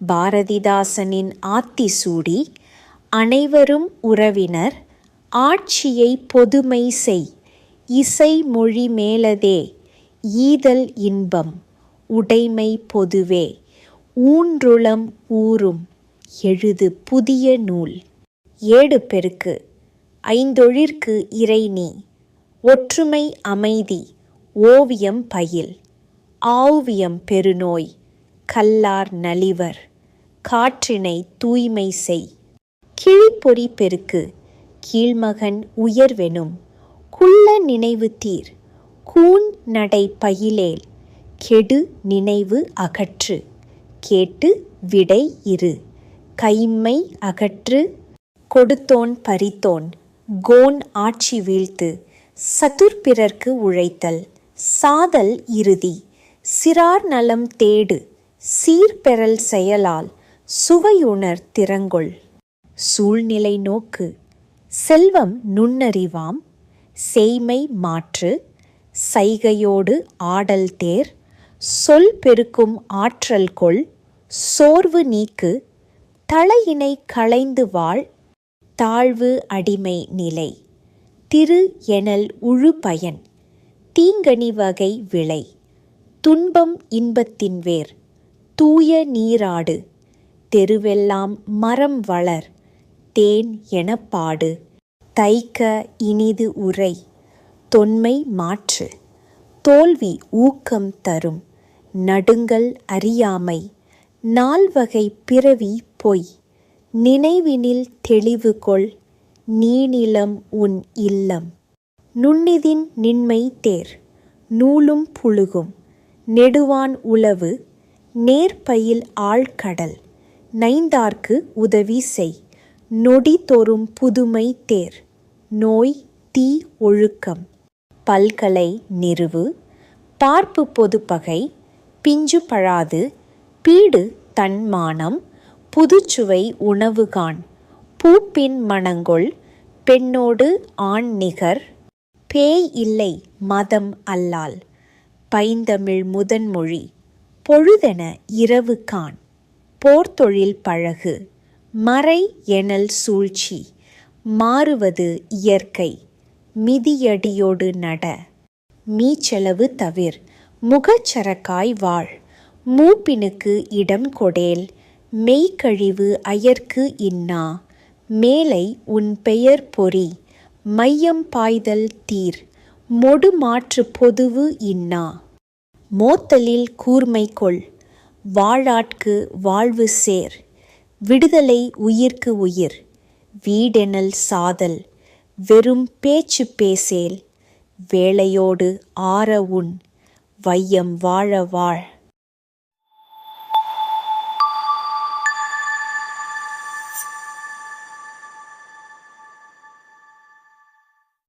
பாரதிதாசனின் ஆத்தி சூடி அனைவரும் உறவினர் ஆட்சியை பொதுமை செய் இசை மொழி மேலதே. ஈதல் இன்பம் உடைமை பொதுவே ஊன்றுளம் ஊறும் எழுது புதிய நூல். ஏடு பெருக்கு ஐந்தொழிற்கு இறைநீ ஒற்றுமை அமைதி ஓவியம் பயில். ஆவியம் பெருநோய் கல்லார் நலிவர் காற்றினை தூய்மை செய். கிழிப்பொறி பெருக்கு கீழ்மகன் உயர்வெனும் குள்ள நினைவு தீர் கூன் நடை பயிலேல் கெடு நினைவு அகற்று. கேட்டு விடை இரு. கைம்மை அகற்று. கொடுத்தோன் பறித்தோன். கோன் ஆட்சி வீழ்த்து. சதுர்பிறர்க்கு உழைத்தல். சாதல் இறுதி. சிறார் நலம் தேடு. சீர்பெறல் செயலால் சுவையுணர் திறங்கொள். சூழ்நிலை நோக்கு. செல்வம் நுண்ணறிவாம். செய்மை மாற்று. சைகையோடு ஆடல் தேர் சொல் பெருக்கும் ஆற்றல் கொள் சோர்வு நீக்கு தலையினை களைந்து வாழ் தாழ்வு அடிமை நிலை திரு எனல் உழு பயன் தீங்கனி வகை விளை துன்பம் இன்பத்தின் வேர் தூய நீராடு தெருவெல்லாம் மரம் வளர் தேன் எனப்பாடு தைக்க இனிது உரை. தொன்மை மாற்று. தோல்வி ஊக்கம் தரும். நடுங்கள் அறியாமை. நால்வகை பிறவி பொய். நினைவினில் தெளிவு கொள். நீநிலம் உன் இல்லம். நுண்ணிதின் நின்மை தேர். நூலும் புழுகும். நெடுவான் உளவு. நேர்பயில் ஆழ்கடல். நைந்தார்க்கு உதவி செய். நொடி தோறும் புதுமை தேர். நோய் தீ ஒழுக்கம். பல்கலை நிறுவு பார்ப்பு பொதுப்பகை பிஞ்சு பழாது பீடு தன்மானம் புதுச்சுவை உணவுகான் பூப்பின் மணங்கொள் பெண்ணோடு ஆண் நிகர் பேய் இல்லை மதம் அல்லால் பைந்தமிழ் முதன்மொழி பொழுதென இரவு கான் போர்த்தொழில் பழகு மறை எனல் சூழ்ச்சி மாறுவது இயற்கை. மிதியடியோடு நட. மீச்செலவு தவிர். முகச்சரக்காய் வாழ். மூப்பினுக்கு இடம் கொடேல். மெய்க்கழிவு அயர்க்கு இன்னா. மேலை உன் பெயர் பொறி. மையம் பாய்தல் தீர். மொடு மாற்று பொதுவு இன்னா. மோத்தலில் கூர்மை கொள். வாழாட்கு வாழ்வு சேர். விடுதலை உயிர்க்கு உயிர். வீடெனல் சாதல். வெறும் பேச்சு பேசேல். வேளையோடு ஆற உண் வையம் வாழ வாழ்.